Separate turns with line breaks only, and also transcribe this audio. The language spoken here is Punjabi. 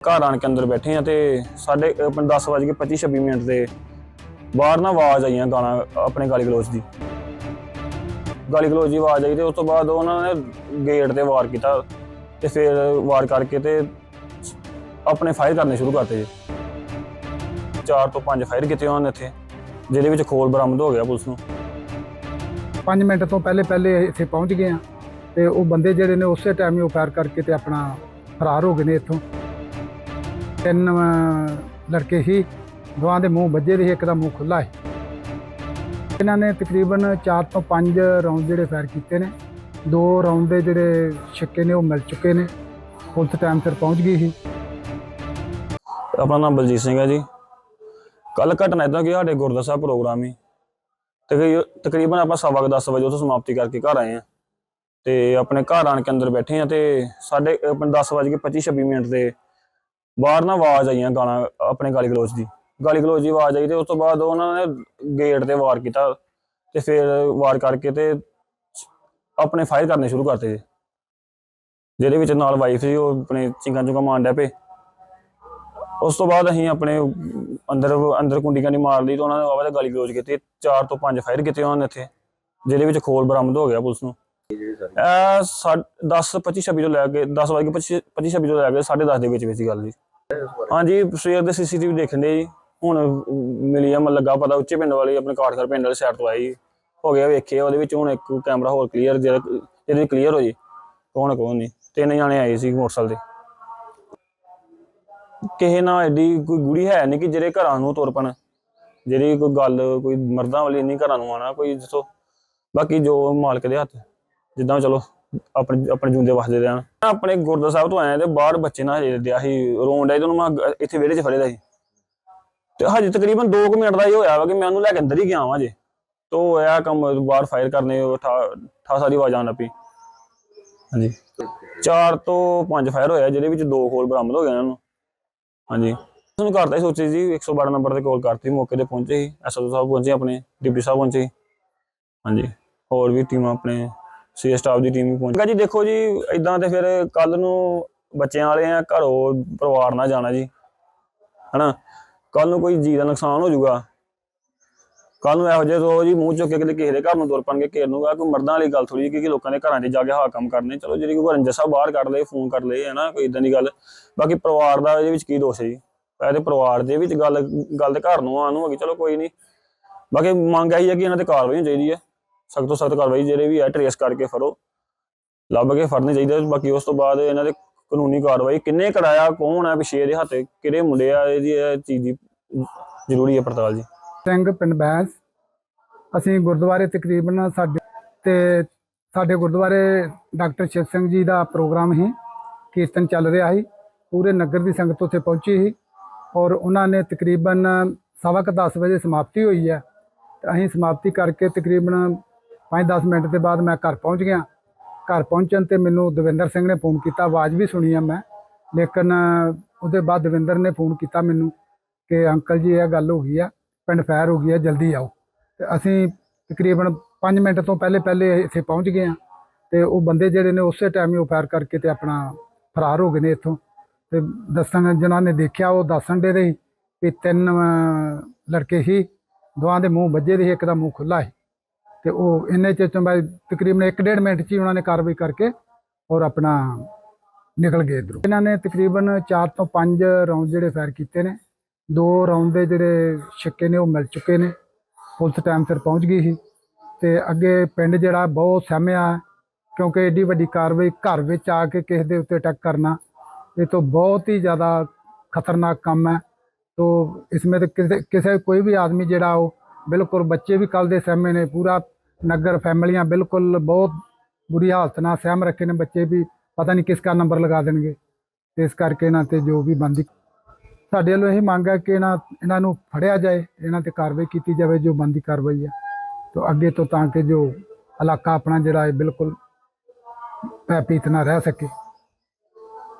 ਘਰ ਆਣ ਕੇ ਅੰਦਰ ਬੈਠੇ ਆ ਤੇ ਸਾਡੇ ਆਪਣੇ 10 ਕੇ 25 26 ਮਿੰਟ ਦੇ। ਬਾਹਰ ਨਾ ਆਵਾਜ਼ ਆਈਆਂ ਗਾਣਾ, ਆਪਣੇ ਗਾਲੀ ਗਲੋਚ ਦੀ। ਗਾਲੀ ਗਲੋਚ ਦੀ ਆਵਾਜ਼ ਆਈ ਤੇ ਉਸ ਤੋਂ ਬਾਅਦ ਉਹਨਾਂ ਨੇ ਗੇਟ ਤੇ ਵਾਰ ਕੀਤਾ ਤੇ ਫਿਰ ਵਾਰ ਕਰਕੇ ਤੇ ਆਪਣੇ ਫਾਇਰ ਕਰਨੇ ਸ਼ੁਰੂ ਕਰਤੇ ਜੀ। ਚਾਰ ਤੋਂ ਪੰਜ ਫਾਇਰ ਕੀਤੇ ਉਹਨਾਂ ਨੇ ਇੱਥੇ, ਜਿਹਦੇ ਵਿੱਚ ਖੋਲ ਬਰਾਮਦ ਹੋ ਗਿਆ ਪੁਲਿਸ ਨੂੰ।
5 ਮਿੰਟ ਤੋਂ ਪਹਿਲੇ ਪਹਿਲੇ ਇੱਥੇ ਪਹੁੰਚ ਗਏ ਆ ਤੇ ਉਹ ਬੰਦੇ ਜਿਹੜੇ ਨੇ ਉਸੇ ਟਾਈਮ ਹੀ ਉਹ ਫਾਇਰ ਕਰਕੇ ਤੇ ਆਪਣਾ ਫਰਾਰ ਹੋ ਗਏ ਨੇ ਇੱਥੋਂ। ਤਿੰਨ ਲੜਕੇ ਸੀ, ਦੋਵਾਂ ਦੇ ਮੂੰਹ ਵੱਜੇ ਦੇ ਇੱਕ ਦਾ ਮੂੰਹ ਖੁੱਲਾ ਹੈ ਇਹਨਾਂ ਨੇ ਤਕਰੀਬਨ 4 ਤੋਂ 5 ਰਾਉਂਡ ਜਿਹੜੇ ਫਾਇਰ ਕੀਤੇ ਨੇ। ਦੋ ਰਾਉਂਡ ਦੇ ਜਿਹੜੇ ਛੱਕੇ ਨੇ ਉਹ ਮਿਲ ਚੁੱਕੇ ਨੇ। ਪੁਲਿਸ ਟਾਈਮ ਸਿਰ ਪਹੁੰਚ ਗਈ ਸੀ।
ਆਪਣਾ ਨਾਮ ਬਲਜੀਤ ਸਿੰਘ ਹੈ ਜੀ। ਕੱਲ ਘਟਨਾ ਇਦਾਂ ਕਿ ਸਾਡੇ ਗੁਰਦੁਆਰਾ ਸਾਹਿਬ ਪ੍ਰੋਗਰਾਮ ਹੀ ਤਕਰੀ- ਤਕਰੀਬਨ ਆਪਾਂ ਸਵਾ ਕੁ ਦਸ ਵਜੇ ਉੱਥੋਂ ਸਮਾਪਤੀ ਕਰਕੇ ਘਰ ਆਏ ਆ ਤੇ ਆਪਣੇ ਘਰ ਆਣ ਕੇ ਅੰਦਰ ਬੈਠੇ ਆ ਤੇ ਸਾਡੇ ਆਪਣੇ 10 ਕੇ 25 26 ਮਿੰਟ ਦੇ ਬਾਹਰ ਨਾ ਆਵਾਜ਼ ਆਈਆਂ ਗਾਣਾ ਆਪਣੇ ਗਾਲੀ ਗਲੋਚ ਦੀ। ਗਾਲੀ ਗਲੋਚ ਦੀ ਆਵਾਜ਼ ਆਈ ਤੇ ਉਸ ਤੋਂ ਬਾਅਦ ਉਹਨਾਂ ਨੇ ਗੇਟ ਤੇ ਵਾਰ ਕੀਤਾ ਤੇ ਫਿਰ ਵਾਰ ਕਰਕੇ ਤੇ ਆਪਣੇ ਫਾਇਰ ਕਰਨੇ ਸ਼ੁਰੂ ਕਰਤੇ ਜੀ। ਜਿਹਦੇ ਵਿੱਚ ਨਾਲ ਵਾਈਫ ਸੀ, ਉਹ ਆਪਣੇ ਚਿੰਗਾਂ ਚੁੰਗਾਂ ਮਾਰਨ ਡਿਆ ਪਏ। ਉਸ ਤੋਂ ਬਾਅਦ ਅਸੀਂ ਆਪਣੇ ਅੰਦਰ ਅੰਦਰ ਕੁੰਡੀਆਂ ਕਾਂਡੀ ਮਾਰ ਲਈ ਤੇ ਉਹਨਾਂ ਨੇ ਆਵਾਜ਼ ਗਾਲੀ ਗਲੋਚ ਕੀਤੀ। ਚਾਰ ਤੋਂ ਪੰਜ ਫਾਇਰ ਕੀਤੇ ਉਹਨਾਂ ਨੇ ਇੱਥੇ, ਜਿਹਦੇ ਵਿੱਚ ਖੋਲ ਬਰਾਮਦ ਹੋ ਗਿਆ ਪੁਲਿਸ ਨੂੰ। ਇਹ 10 25 26 ਤੋਂ ਲੈ ਕੇ 10 ਵਜੇ 25 25 26 ਤੋਂ ਲੈ ਕੇ 10:30 ਦੇ ਵਿੱਚ ਵਿੱਚ ਦੀ ਗੱਲ ਜੀ। ਹਾਂਜੀ, ਸਵੇਰ ਦੇ ਸੀਸੀਟੀਵੀ ਦੇਖਣ ਜੀ। ਹੁਣ ਮਿਲੀ ਆ ਮਨ ਲੱਗਾ ਪਤਾ ਉੱਚੇ ਪਿੰਡ ਵਾਲੀ, ਆਪਣੇ ਕਾਠਗੜ ਪਿੰਡ ਵਾਲੇ ਸਾਈਡ ਤੋਂ ਆਈ। ਹੋ ਗਿਆ ਵੇਖਿਆ ਉਹਦੇ ਵਿੱਚ ਹੁਣ ਇੱਕ ਕੈਮਰਾ ਹੋਰ ਕਲੀਅਰ ਜਿਹਦੇ ਕਲੀਅਰ ਹੋ ਜੀ। ਕੌਣ ਕੌਣ ਨਹੀਂ। ਤਿੰਨ ਜਾਣੇ ਆਏ ਸੀ ਮੋਟਰਸਾਈਕਲ ਤੇ। ਕਿਸੇ ਨਾਲ ਐਡੀ ਕੋਈ ਗੁੜੀ ਹੈ ਨਹੀਂ ਕਿ ਜਿਹੜੇ ਘਰਾਂ ਨੂੰ ਤੁਰ ਪਣ। ਜਿਹੜੀ ਕੋਈ ਗੱਲ, ਕੋਈ ਮਰਦਾਂ ਵਾਲੀ ਨਹੀਂ ਘਰਾਂ ਨੂੰ ਆਣਾ ਕੋਈ ਜਿੱਥੋਂ ਬਾਕੀ ਜੋ ਮਾਲਕ ਦੇ ਹੱਥ, ਜਿੱਦਾਂ ਚਲੋ। ਆਪਣੇ ਆਪਣੇ ਜੁੰਦੇ ਵਸਦੇ ਰਹਿਣ ਆਪਣੇ ਗੁਰਦੁਆਰਾ ਸਾਹਿਬ ਤੋਂ ਆਏ ਤੇ ਬਾਹਰ ਬੱਚੇ ਨਾਲ ਹਜੇ ਦਿਆ ਸੀ ਰੋਣ ਡਿਆ ਤੇ ਉਹਨੂੰ ਮੈਂ ਅੱਗ- ਇੱਥੇ ਵਿਹੜੇ 'ਚ ਫੜੇਦਾ ਸੀ। ਤੇ ਹਜੇ ਤਕਰੀਬਨ 2 ਮਿੰਟ ਦਾ ਹੀ ਹੋਇਆ ਵਾ ਕਿ ਮੈਂ ਉਹਨੂੰ ਲੈ ਕੇ ਅੰਦਰ ਹੀ ਗਿਆ ਵਾਂ ਜੇ ਤੋ ਇਹ ਕੰਮ ਬਾਹਰ ਫਾਇਰ ਕਰਨੇ, ਉਹ ਠਾ ਠਾ ਸਾਰੀ ਆਵਾਜ਼ ਆਉਣ ਲੱਪੀ ਹਾਂਜੀ। ਚਾਰ ਤੋਂ ਪੰਜ ਫਾਇਰ ਹੋਇਆ ਜਿਹਦੇ ਵਿੱਚ ਦੋ ਖੋਲ ਬਰਾਮਦ ਹੋ ਗਏ ਇਹਨਾਂ ਨੂੰ। ਹਾਂਜੀ। ਤੁਹਾਨੂੰ ਕਰਤਾ ਹੀ ਸੋਚੀ ਜੀ 112 ਨੰਬਰ ਤੇ ਕਾਲ ਕਰਤੀ, ਮੌਕੇ ਤੇ ਪਹੁੰਚੇ ਸੀ। ਐਸਓ ਸਾਹਿਬ ਪਹੁੰਚੇ, ਆਪਣੇ ਡਿਪਟੀ ਸਾਹਿਬ ਪਹੁੰਚੇ ਹਾਂਜੀ। ਹੋਰ ਵੀ ਟੀਮਾਂ ਆਪਣੇ ਸੀ ਸਟਾਫ ਦੀ ਟੀਮ ਵੀ ਪਹੁੰਚ ਗਈ ਜੀ ਦੇਖੋ ਜੀ ਇਦਾਂ ਤੇ ਫਿਰ ਕੱਲ ਨੂੰ ਬੱਚਿਆਂ ਵਾਲੇ ਆ, ਘਰੋਂ ਪਰਿਵਾਰ ਨਾਲ ਜਾਣਾ ਜੀ। ਹਨਾ? ਕੱਲ ਨੂੰ ਕੋਈ ਜੀ ਦਾ ਨੁਕਸਾਨ ਹੋ ਜਾਊਗਾ। ਕੱਲ ਨੂੰ ਇਹੋ ਜਿਹੇ ਤੋਂ ਜੀ ਮੂੰਹ ਚੁੱਕ ਕੇ ਕਿਸੇ ਦੇ ਘਰ ਨੂੰ ਤੁਰ ਪਣਗੇ ਘੇਰ ਨੂੰ ਕੋਈ ਮਰਦਾਂ ਵਾਲੀ ਗੱਲ ਥੋੜੀ ਕਿ ਲੋਕਾਂ ਦੇ ਘਰਾਂ 'ਚ ਜਾ ਕੇ ਹਾਂ ਕੰਮ ਕਰਨੇ। ਚਲੋ ਜਿਹੜੀ ਕੋਈ ਰੰਜਸ ਸਾਹਿਬ ਬਾਹਰ ਕੱਢ ਲਏ, ਫੋਨ ਕਰ ਲਏ ਹੈ ਨਾ ਕੋਈ ਇਦਾਂ ਦੀ ਗੱਲ। ਬਾਕੀ ਪਰਿਵਾਰ ਦਾ ਇਹਦੇ ਵਿੱਚ ਕੀ ਦੋਸ਼ ਹੈ ਜੀ? ਇਹ ਤੇ ਪਰਿਵਾਰ ਦੇ ਵਿੱਚ ਗੱਲ ਗੱਲ ਤੇ ਘਰ ਨੂੰ ਆਉਣ ਨੂੰ ਹੈਗੀ ਚਲੋ ਕੋਈ ਨਹੀਂ। ਬਾਕੀ ਮੰਗ ਇਹੀ ਹੈ ਕਿ ਇਹਨਾਂ ਤੇ ਕਾਰਵਾਈ ਹੋਣੀ ਚਾਹੀਦੀ ਹੈ। ਸਖਤ ਤੋਂ ਸਖਤ ਕਾਰਵਾਈ ਜਿਹੜੇ ਵੀ ਹੈ ਟਰੇਸ ਕਰਕੇ ਫੜੋ। ਲੱਭ ਕੇ ਫੜਨੇ ਚਾਹੀਦੇ ਬਾਕੀ ਉਸ ਤੋਂ ਬਾਅਦ ਇਹਨਾਂ ਦੇ ਕਾਨੂੰਨੀ ਕਾਰਵਾਈ ਕਿੰਨੇ ਕਰਾਇਆ, ਕੌਣ ਹੈ ਪਿਛੇ ਇਹਦੇ ਹੱਥ ਕਿਹੜੇ ਮੁੰਡੇ ਆ ਇਹਦੀ ਚੀਜ਼ ਦੀ ਜ਼ਰੂਰੀ ਹੈ ਪੜਤਾਲ ਜੀ।
ਸਿੰਘ ਪਿੰਡ ਬੈਂਸ। ਅਸੀਂ ਗੁਰਦੁਆਰੇ ਤਕਰੀਬਨ ਸਾਡੇ ਤੇ ਸਾਡੇ ਗੁਰਦੁਆਰੇ ਡਾਕਟਰ ਸ਼ਿਵ ਸਿੰਘ ਜੀ ਦਾ ਪ੍ਰੋਗਰਾਮ ਹੀ ਕੀਰਤਨ ਚੱਲ ਰਿਹਾ ਸੀ। ਪੂਰੇ ਨਗਰ ਦੀ ਸੰਗਤ ਉੱਥੇ ਪਹੁੰਚੀ ਸੀ ਔਰ ਉਹਨਾਂ ਨੇ ਤਕਰੀਬਨ ਸਵਾ ਕੁ 10 ਵਜੇ ਸਮਾਪਤੀ ਹੋਈ ਹੈ। ਅਸੀਂ ਸਮਾਪਤੀ ਕਰਕੇ ਤਕਰੀਬਨ 5-10 ਮਿੰਟ ਦੇ ਬਾਅਦ ਮੈਂ ਘਰ ਪਹੁੰਚ ਗਿਆ। ਘਰ ਪਹੁੰਚਣ ਤੇ ਮੈਨੂੰ ਦਵਿੰਦਰ ਸਿੰਘ ਨੇ ਫੋਨ ਕੀਤਾ। ਆਵਾਜ਼ ਵੀ ਸੁਣੀ ਆ ਮੈਂ। ਲੇਕਿਨ ਉਹਦੇ ਬਾਅਦ ਦਵਿੰਦਰ ਨੇ ਫੋਨ ਕੀਤਾ ਮੈਨੂੰ ਕਿ ਅੰਕਲ ਜੀ, ਇਹ ਗੱਲ ਹੋ ਗਈ ਆ। ਪਿੰਡ ਫਾਇਰ ਹੋ ਗਈ ਆ, ਜਲਦੀ ਆਓ। ਤੇ ਅਸੀਂ ਤਕਰੀਬਨ 5 ਮਿੰਟ ਤੋਂ ਪਹਿਲੇ ਪਹਿਲੇ ਇੱਥੇ ਪਹੁੰਚ ਗਏ ਆ। ਤੇ ਉਹ ਬੰਦੇ ਜਿਹੜੇ ਨੇ ਉਸੇ ਟਾਈਮ ਹੀ ਉਹ ਫਾਇਰ ਕਰਕੇ ਤੇ ਆਪਣਾ ਫਰਾਰ ਹੋ ਗਏ ਨੇ ਇੱਥੋਂ। ਤੇ ਦੱਸਣ ਜਿਨ੍ਹਾਂ ਨੇ ਦੇਖਿਆ, ਉਹ ਦੱਸਣ ਦੇ ਰਹੇ ਵੀ ਤਿੰਨ ਲੜਕੇ ਸੀ। ਦੋਹਾਂ ਦੇ ਮੂੰਹ ਵੱਜੇ ਦੇ ਸੀ, ਇੱਕ ਦਾ ਮੂੰਹ ਖੁੱਲਾ ਸੀ। ਤੇ ਉਹ ਇੰਨੇ ਚਿਰ ਤੋਂ ਬਾਅਦ ਤਕਰੀਬਨ 1.5 ਮਿੰਟ ਚ ਹੀ ਉਹਨਾਂ ਨੇ ਕਾਰਵਾਈ ਕਰਕੇ ਔਰ ਆਪਣਾ ਨਿਕਲ ਗਏ ਇੱਧਰੋਂ। ਇਹਨਾਂ ਨੇ ਤਕਰੀਬਨ 4 ਤੋਂ 5 ਰਾਉਂਡ ਜਿਹੜੇ ਫਾਇਰ ਕੀਤੇ ਨੇ। ਦੋ ਰਾਉਂਡ ਦੇ ਜਿਹੜੇ ਛੱਕੇ ਨੇ ਉਹ ਮਿਲ ਚੁੱਕੇ ਨੇ। ਪੁਲਿਸ ਟਾਈਮ ਸਿਰ ਪਹੁੰਚ ਗਈ ਸੀ ਤੇ ਅੱਗੇ ਪਿੰਡ ਜਿਹੜਾ ਬਹੁਤ ਸਹਿਮਿਆ ਹੈ, ਕਿਉਂਕਿ ਏਡੀ ਵੱਡੀ ਕਾਰਵਾਈ ਘਰ ਵਿੱਚ ਆ ਕੇ ਕਿਸੇ ਦੇ ਉੱਤੇ ਅਟੈਕ ਕਰਨਾ ਇਹ ਤੋਂ ਬਹੁਤ ਹੀ ਜ਼ਿਆਦਾ ਖਤਰਨਾਕ ਕੰਮ ਹੈ। ਤੋ ਇਸਮੇ ਤੇ ਕਿਸੇ ਕਿਸੇ ਕੋਈ ਵੀ ਆਦਮੀ ਜਿਹੜਾ ਉਹ ਬਿਲਕੁਲ ਬੱਚੇ ਵੀ ਕੱਲ ਦੇ ਸਹਿਮੇ ਨੇ ਪੂਰਾ ਨਗਰ ਫੈਮਲੀਆਂ ਬਿਲਕੁਲ ਬਹੁਤ ਬੁਰੀ ਹਾਲਤ ਨਾਲ ਸਹਿਮ ਰੱਖੇ ਨੇ ਬੱਚੇ ਵੀ, ਪਤਾ ਨਹੀਂ ਕਿਸ ਕਾ ਨੰਬਰ ਲਗਾ ਦੇਣਗੇ। ਤੇ ਇਸ ਕਰਕੇ ਇਹਨਾਂ ਤੇ ਜੋ ਵੀ ਬੰਦੀ ਸਾਡੇ ਵੱਲੋਂ ਇਹ ਮੰਗ ਹੈ ਕਿ ਇਹਨਾਂ ਇਹਨਾਂ ਨੂੰ ਫੜਿਆ ਜਾਏ, ਇਹਨਾਂ ਤੇ ਕਾਰਵਾਈ ਕੀਤੀ ਜਾਵੇ, ਜੋ ਬੰਦੀ ਕਾਰਵਾਈ ਹੈ। ਤੋਂ ਅੱਗੇ ਤੋਂ ਤਾਂ ਕਿ ਜੋ ਇਲਾਕਾ ਆਪਣਾ ਜਿਹੜਾ ਹੈ ਬਿਲਕੁਲ ਭੈਪੀਤ ਨਾ ਰਹਿ ਸਕੇ।